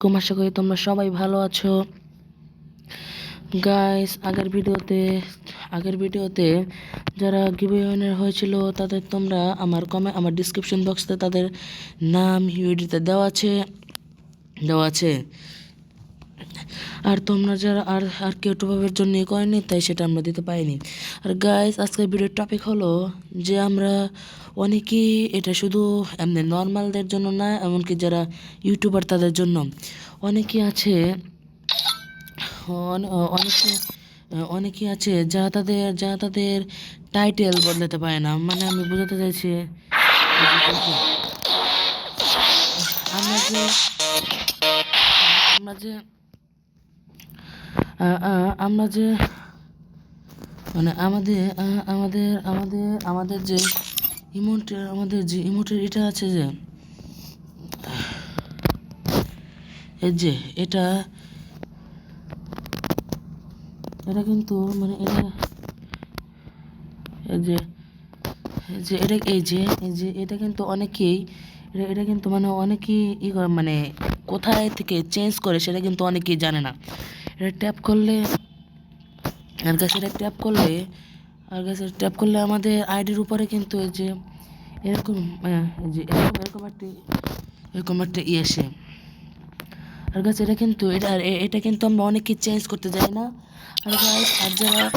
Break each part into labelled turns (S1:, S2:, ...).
S1: আলাইকুম আশা করি তোমরা সবাই ভালো আছো। গাইস আগের ভিডিওতে আগের ভিডিওতে যারা গিভওয়ে উইনার হয়েছিল, তাদের তোমরা আমার কমে আমার ডিসক্রিপশন বক্সতে তাদের নাম ইউডিতে দেওয়া আছে দেওয়া আছে। আর তোমরা যারা আর আর কেউ টুপাবের জন্য করেনি, তাই সেটা আমরা দিতে পারিনি। আর গাইস আজকের ভিডিওর টপিক হলো যে আমরা অনেকেই এটা শুধু এমনি নর্মালদের জন্য না, এমনকি যারা ইউটিউবার তাদের জন্য। অনেকেই আছে, অনে- অনেকে, অনেকেই আছে যা তাদের যা তাদের টাইটেল বদলাতে পারে না। মানে আমি বোঝাতে চাইছি, আমরা যে আমরা যে আমরা যে মানে আমাদের আমাদের আমাদের আমাদের যে ইমোট, আমাদের যে ইমোটের এটা আছে যে, এই যে এটা এটা কিন্তু মানে এটা, এই যে যে এটা, এই যে এই যে এটা কিন্তু অনেকেই, এটা কিন্তু মানে অনেকেই ই মানে কোথায় থেকে চেঞ্জ করে সেটা কিন্তু অনেকেই জানে না। এটা ট্যাপ করলে আর কাছে এটা ট্যাপ করলে আর কাছে ট্যাপ করলে আমাদের আইডির উপরে কিন্তু এই যে এরকম যে এরকম এরকম একটি এরকম একটা ইয়ে আসে। আর কাছে এটা কিন্তু এটা এটা কিন্তু আমরা অনেকে চেঞ্জ করতে যাই না। আর guys, আর যারা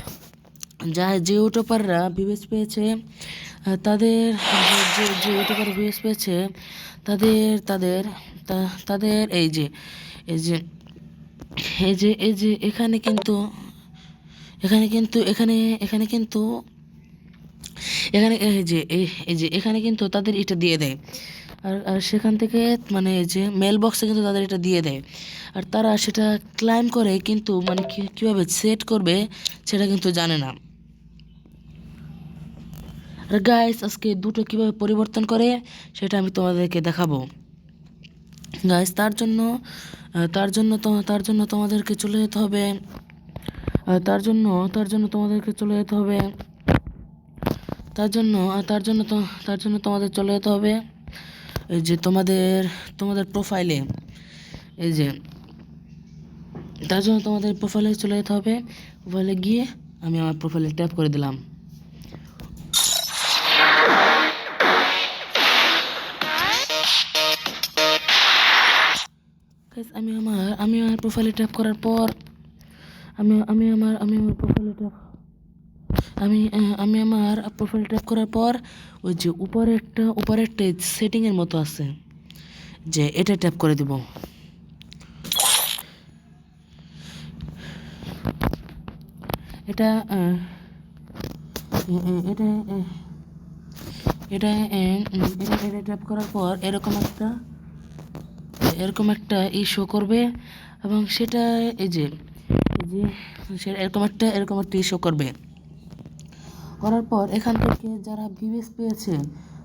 S1: যা যে ইউটিউবাররা ভিউজ পেয়েছে তাদের যে- যে ইউটিউবার ভিউজ পেয়েছে তাদের তাদের তাদের এই যে এই যে এই যে এই যে, এখানে কিন্তু এখানে কিন্তু, এখানে এখানে কিন্তু, এখানে, এই যে এই যে, এখানে কিন্তু তাদের এটা দিয়ে দেয়। আর আর সেখান থেকে মানে যে মেল বক্সে কিন্তু তাদের এটা দিয়ে দেয়। আর তারা সেটা ক্লাইম করে কিন্তু মানে কীভাবে সেট করবে, সেটা কিন্তু জানে না। আর গাইস আজকে দুটো কীভাবে পরিবর্তন করে, সেটা আমি তোমাদেরকে দেখাবো। গাইস তার জন্য তার জন্য তার জন্য তোমাদেরকে চলে যেতে হবে। তার জন্য তার জন্য তোমাদেরকে চলে যেতে হবে। তার জন্য তার জন্য তার জন্য তোমাদের চলে যেতে হবে। এই যে তোমাদের তোমাদের প্রোফাইলে এই যে, তার জন্য তোমাদের প্রোফাইলে চলে যেতে হবে। প্রোফাইলে গিয়ে আমি আমার প্রোফাইলে ট্যাপ করে দিলাম। আমি আমার আমি আমার প্রোফাইলে ট্যাপ করার পর, আমি আমি আমার আমি আমার প্রোফাইলে ট্যাপ আমি আমি আমার প্রোফাইল ট্যাপ করার পর, ওই যে উপরে একটা উপরে একটা সেটিংয়ের মতো আছে, যে এটা ট্যাপ করে দিব। এটা এটা এটা এটা ট্যাপ করার পর এরকম একটা এরকম একটা ই শো করবে এবং সেটা এই যে এরকম একটা এরকম একটা ই শো করবে। করার পর এখান থেকে যারা ভিউস পেয়েছে,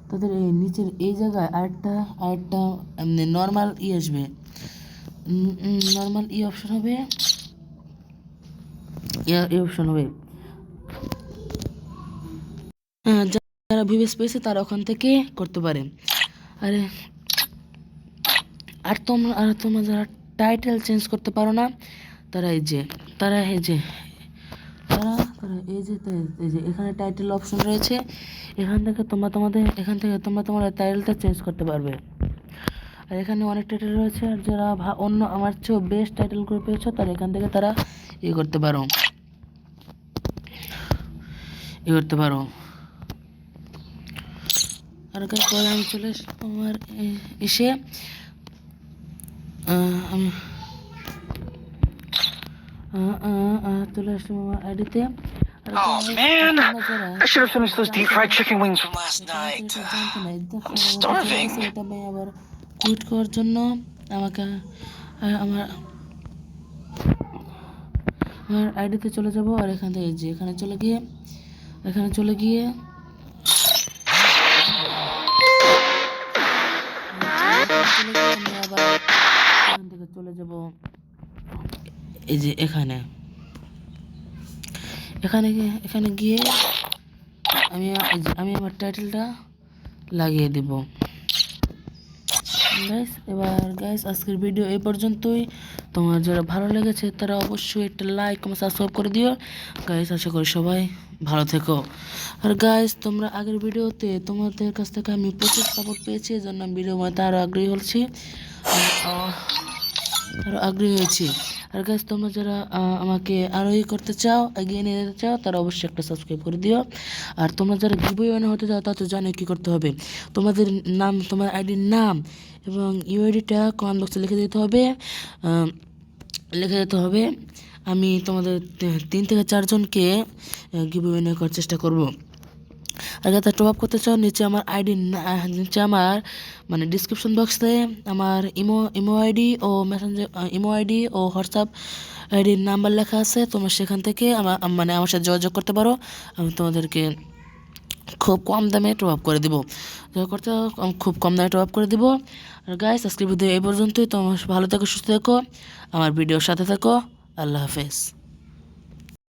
S1: তাদের এই নিচের এই জায়গায় আরেকটা আরেকটা নর্মাল ই আসবে। নর্মাল ই অপশন হবে। এই অপশন হবে। যারা ভিউস পেয়েছে তারা ওখান থেকে করতে পারে। আরে আর তোমরা আর তোমরা যারা টাইটেল চেঞ্জ করতে পারো না, তারা এই যে, তারা এই যে, তারা তারা এই যে এই যে, এখানে টাইটেল অপশন রয়েছে। এখান থেকে তোমরা তোমাদের, এখান থেকে তোমরা তোমার টাইটেলটা চেঞ্জ করতে পারবে। আর এখানে অনেক টাইটেল রয়েছে, আর যারা অন্য আমার চেয়েও বেস্ট টাইটেল করে পেয়েছ, তারা এখান থেকে তারা ইয়ে করতে পারো। ইয়ে করতে পারো। আর পরে আমি চলে আমার এসে চলে আসলাম আমার আইডিতে
S2: Oh, man. I should have finished those deep fried chicken wings from last night. I'm starving.
S1: আবার কুইট করার জন্য আমাকে আমার আমার আইডিতে চলে যাব আর এখান থেকে যে এখানে চলে গিয়ে এখানে চলে গিয়ে চলে গিয়ে চলে যাব। এই যে এখানে। এখানে এখানে গিয়ে আমি আমি আমার টাইটেলটা লাগিয়ে দেব। গাইস এবার গাইস আজকের ভিডিও এই পর্যন্তই। তোমার যারা ভালো লেগেছে, তারা অবশ্যই একটা লাইক কমেন্ট সাবস্ক্রাইব করে দিও। গাইস আশা করি সবাই ভালো থেকো। আর গাইস তোমরা আগের ভিডিওতে তোমাদের কাছ থেকে আমি প্রচুর সাপোর্ট পেয়েছি এই জন্য ভিডিও বানাতে আরও আগ্রহী হচ্ছি। আরও আগ্রহী হয়েছি। আর গাছ তোমরা যারা আমাকে আরও ই করতে চাও, এগিয়ে নিয়ে যেতে চাও, তারা অবশ্যই একটা সাবস্ক্রাইব করে দিও। আর তোমরা যারা গিবই ওয়ানে হতে চাও, তা তো জানো কী করতে হবে। তোমাদের নাম, তোমার আইডির নাম এবং ইউআইডিটা কমেন্ট বক্সে লিখে দিতে হবে। লিখে দিতে হবে। আমি তোমাদের তিন থেকে চারজনকে ওয়ানে করার চেষ্টা করব। আর যাতে টপ আপ করতে চাও, নিচে আমার আইডি নিচে আমার মানে ডিসক্রিপশন বক্সে আমার ইমো ইমো আইডি ও মেসেঞ্জার ইমো আইডি ও হোয়াটসঅ্যাপ আইডির নাম্বার লেখা আছে। তোমরা সেখান থেকে আমার মানে আমার সাথে যোগাযোগ করতে পারো। আমি তোমাদেরকে খুব কম দামে টপ আপ করে দিব। যোগাযোগ করতে খুব কম দামে টপ আপ করে দিব। আর গাইস আজকের ভিডিও এই পর্যন্তই। তোমার ভালো থেকো, সুস্থ থেকো। আমার ভিডিওর সাথে থেকো। আল্লাহ হাফেজ।